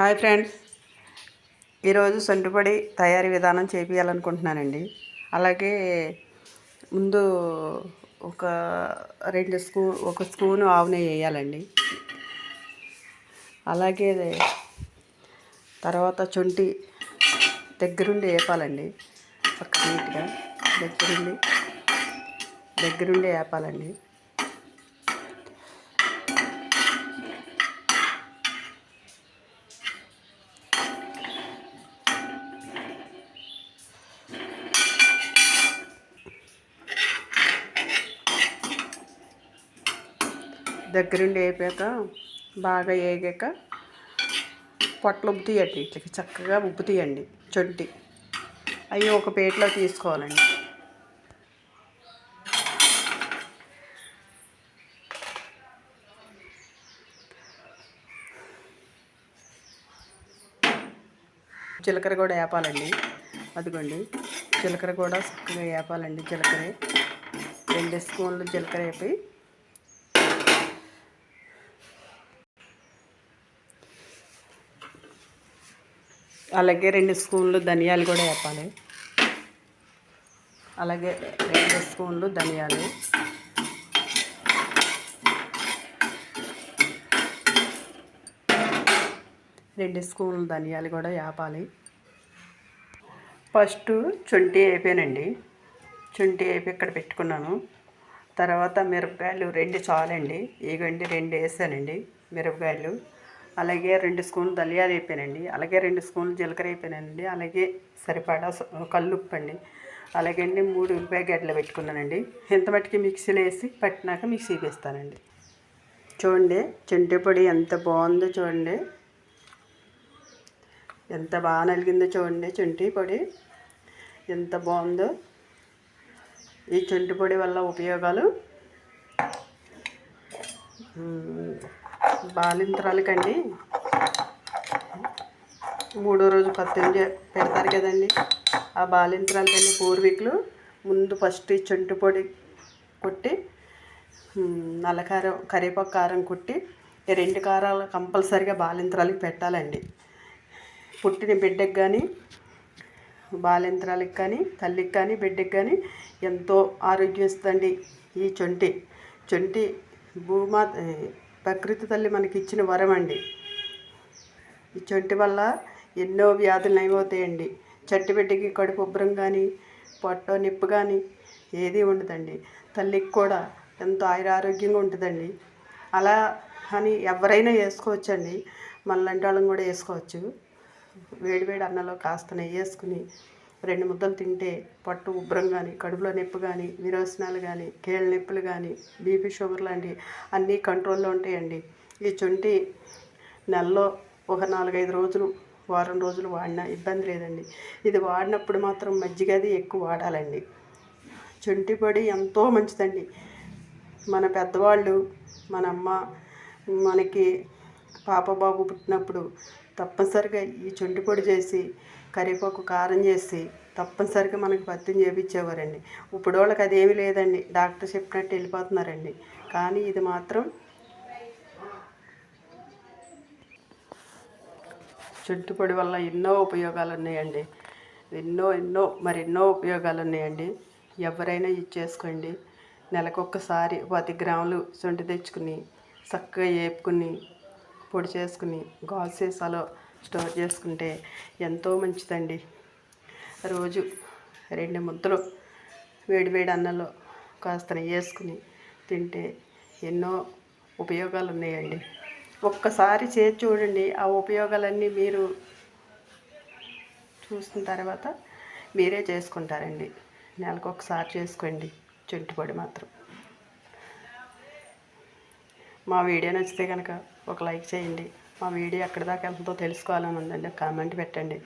Hi friends. ఈరోజు సొంటిపడి తయారీ విధానం చేపించాలనుకుంటున్నానండి అలాగే ముందు ఒక రెండు స్పూ ఒక స్పూను ఆవు నెయ్యి వేయాలండి. అలాగే తర్వాత చొంటి దగ్గరుండి వేపాలండి. పక్క నీట్గా దగ్గరుండి దగ్గరుండి వేపాలండి. దగ్గరుండి వేపాక బాగా వేగాక పొట్లు ఉబ్బుతాయండి ఇట్లకి. చక్కగా ఉబ్బుతాయండి చొంటి. అవి ఒక ప్లేట్లో తీసుకోవాలండి. జీలకర్ర కూడా వేపాలండి. అదిగోండి. జీలకర్ర కూడా చక్కగా వేపాలండి. జీలకర్ర. రెండు స్పూన్లు జీలకర్ర వేపి అలాగే రెండు స్పూన్లు ధనియాలు కూడా వేపాలి. అలాగే రెండు స్పూన్లు ధనియాలు. రెండు స్పూన్లు ధనియాలు కూడా వేపాలి. ఫస్ట్ చుంటి అయిపోయానండి చుంటి అయిపోయి ఇక్కడ పెట్టుకున్నాను. తర్వాత మిరపకాయలు రెండు చాలండి. ఇగండి రెండు వేసానండి మిరపకాయలు. అలాగే రెండు స్పూన్లు ధనియాలు వేపానండి. అలాగే రెండు స్పూన్లు జీలకర్ర అయిపోయానండి అలాగే సరిపడా కళ్ళు ఉప్పండి అలాగే అండి మూడు ఉల్లిపాయ గడ్డలు పెట్టుకున్నానండి. ఇంత మట్టికి మిక్సీలో వేసి పట్టినాక మిక్సీ వేస్తానండి చూడండి చుంటి పొడి ఎంత బాగుందో చూడండి. ఎంత బాగా నలిగిందో చూడండి చుంటి పొడి. ఎంత బాగుందో ఈ చుంటి పొడి వల్ల ఉపయోగాలు. బాలింతరాలకండి. మూడో రోజు పద్దెనిమిది పెడతారు కదండి. ఆ బాలింతరాలకండి పూర్వీకులు ముందు ఫస్ట్ చెంటు పొడి కొట్టి నల్లకారం కరివేపాకు కారం కొట్టి రెండు కారాలు కంపల్సరిగా బాలింతరాలకి పెట్టాలండి. పుట్టిన బిడ్డకి కానీ బాలింతరాలకు కానీ తల్లికి కానీ బిడ్డకి కానీ ఎంతో ఆరోగ్యం ఇస్తుందండి ఈ చొంటి. చొంటి భూమా ప్రకృతి తల్లి మనకి ఇచ్చిన వరం అండి ఈ చొంటి వల్ల ఎన్నో వ్యాధులు నయమవుతాయండి. చెట్టు బిడ్డకి కడుపు ఉబ్బరం కానీ పొట్ట నిప్పు కానీ ఏది ఉండదండి. తల్లికి కూడా ఎంతో ఆయురారోగ్యంగా ఉంటుందండి. అలా అని ఎవరైనా వేసుకోవచ్చండి. మళ్ళంటి వాళ్ళని కూడా వేసుకోవచ్చు. వేడివేడి అన్నంలో కాస్త నెయ్యి వేసుకుని రెండు ముద్దలు తింటే పట్టు ఉబ్బరం కానీ కడుపులో నొప్పి కానీ విరోచనాలు కానీ కీళ్ళ నొప్పులు కానీ బీపీ షుగర్ లాంటివి అన్నీ కంట్రోల్లో ఉంటాయండి. ఈ చుంటి నెలలో ఒక నాలుగైదు రోజులు వారం రోజులు వాడినా ఇబ్బంది లేదండి. ఇది వాడినప్పుడు మాత్రం మజ్జిగది ఎక్కువ వాడాలండి. చుంటి పొడి ఎంతో మంచిదండి. మన పెద్దవాళ్ళు మన అమ్మ మనకి పాప బాబు పుట్టినప్పుడు తప్పనిసరిగా ఈ చుంటి పొడి చేసి కరివేపాకు కారం చేసి తప్పనిసరిగా మనకి పత్యం చేపించేవారండి. ఇప్పుడు వాళ్ళకి అదేమీ లేదండి. డాక్టర్ చెప్పినట్టు వెళ్ళిపోతున్నారండి. కానీ ఇది మాత్రం చుట్టుపొడి వల్ల ఎన్నో ఉపయోగాలు ఉన్నాయండి. ఎన్నో ఎన్నో మరి ఎన్నో ఉపయోగాలు ఉన్నాయండి. ఎవరైనా ఇచ్చేసుకోండి నెలకొకసారి పది గ్రాములు సొంటి తెచ్చుకుని చక్కగా వేపుకుని పొడి చేసుకుని గాజు సీసాలో స్టోర్ చేసుకుంటే ఎంతో మంచిదండి. రోజు రెండు ముద్దలు వేడి వేడి అన్నంలో కాస్త వేసుకుని తింటే ఎన్నో ఉపయోగాలు ఉన్నాయండి. ఒక్కసారి చేసి చూడండి ఆ ఉపయోగాలన్నీ మీరు చూసిన తర్వాత మీరే చేసుకుంటారండి. నెలకు ఒకసారి చేసుకోండి చుట్టుపడి మాత్రం. మా వీడియో నచ్చితే కనుక ఒక లైక్ చేయండి. మా వీడియో ఎక్కడి దాకా ఎంతో తెలుసుకోవాలని ఉందండి. కామెంట్ పెట్టండి.